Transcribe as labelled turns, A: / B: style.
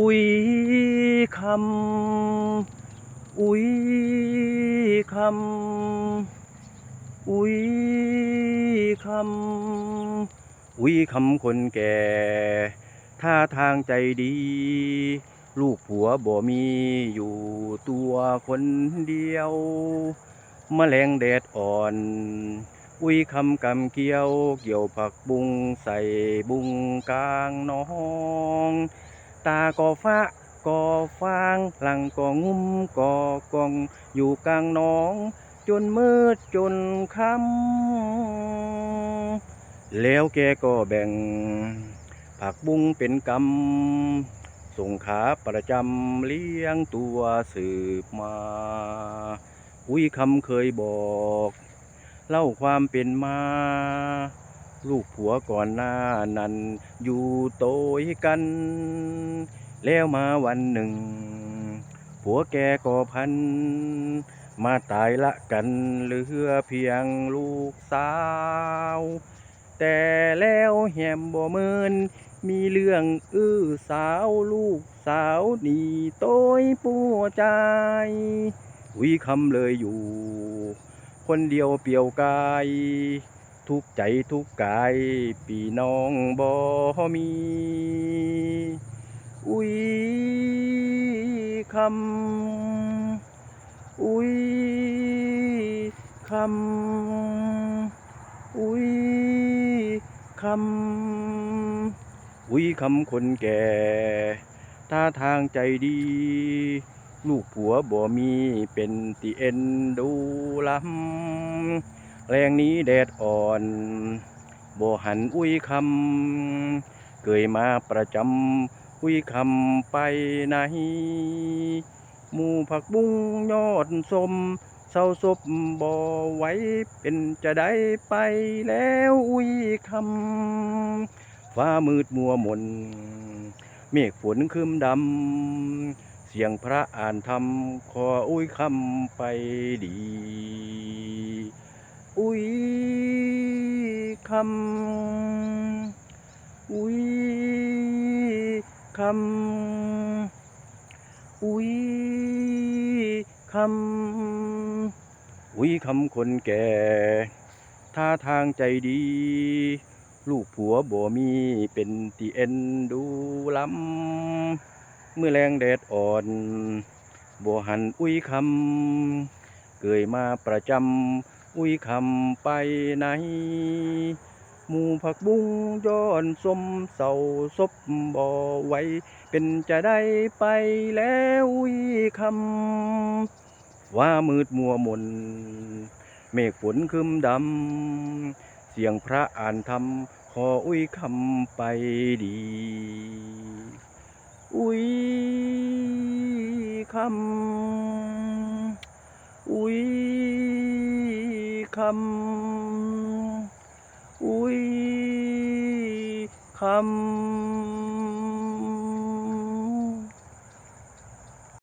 A: อุ้ยคำอุ้ยคำอุ้ยคำอุ้ยคำคนแก่ท่าทางใจดี ลูกผัวบ่มีอยู่ตัวคนเดียวแมลงแดดอ่อน อุ้ยคำกำเกี่ยว เกี่ยวผักบุงใส่บุงกลางน้อง ตาก็ฟ้าก็ฟางหลังก็งุ้มก็กอง อยู่กลางหน้อง จนมืดจนค่ำแล้วแกก็แบ่ง ผักบุ้งเป็นกำส่งขาประจำเลี้ยงตัวสืบมา อุ้ยคำเคยบอก เล่าความเป็นมา ลูกผัวก่อนหน้านั้น อยู่โตยกัน แล้วมาวันหนึ่ง ผัวแกก็พัน มาตายละกันเหลือเพียงลูกสาว แต่แล้วแหมบ่เมิน มีเรื่องอื้อสาวลูกสาวนี่โต้ยปัวใจวิคำเลยอยู่ คนเดียวเปลี่ยวกาย ทุกใจทุกกายปีน้องบ่มี อุ้ยคำอุ้ยคำอุ้ยคำอุ้ยคำคนแก่ท่าทางใจดี ลูกผัวบ่มีเป็นติเอ็นดูลำ แรงนี้แดดอ่อนบ่หันอุ้ยคำเกยมาประจำอุ้ยคำไปไหนหมู่ผักบุ้งยอดสมเศร้าศพบ่ไหวเป็นจะได้ไปแล้วอุ้ยคำฟ้ามืดมัวมน เมฆฝนครึมดำ เสียงพระอ่านธรรมขออุ้ยคำไปดี อุ้ยคำอุ้ยคำอุ้ยคำอุ้ยคำคนแก่ท่าทางใจดี ลูกผัวบ่มีเป็นตีเอ็นดูลำเมื่อแรงแดดอ่อนบ่หันอุ้ยคำเกยมาประจำ อุ้ยคำไปไหนหมู่ผักบุ้งย้อนสมเศร้าศพบ่ไหวเป็นจะได้ไปแล้วอุ้ยคำว่ามืดมัวมน เมฆฝนคึมดำ เสียงพระอ่านธรรมขออุ้ยคำไปดี อุ้ยคำ อุ้ย คำ อุ้ยคำ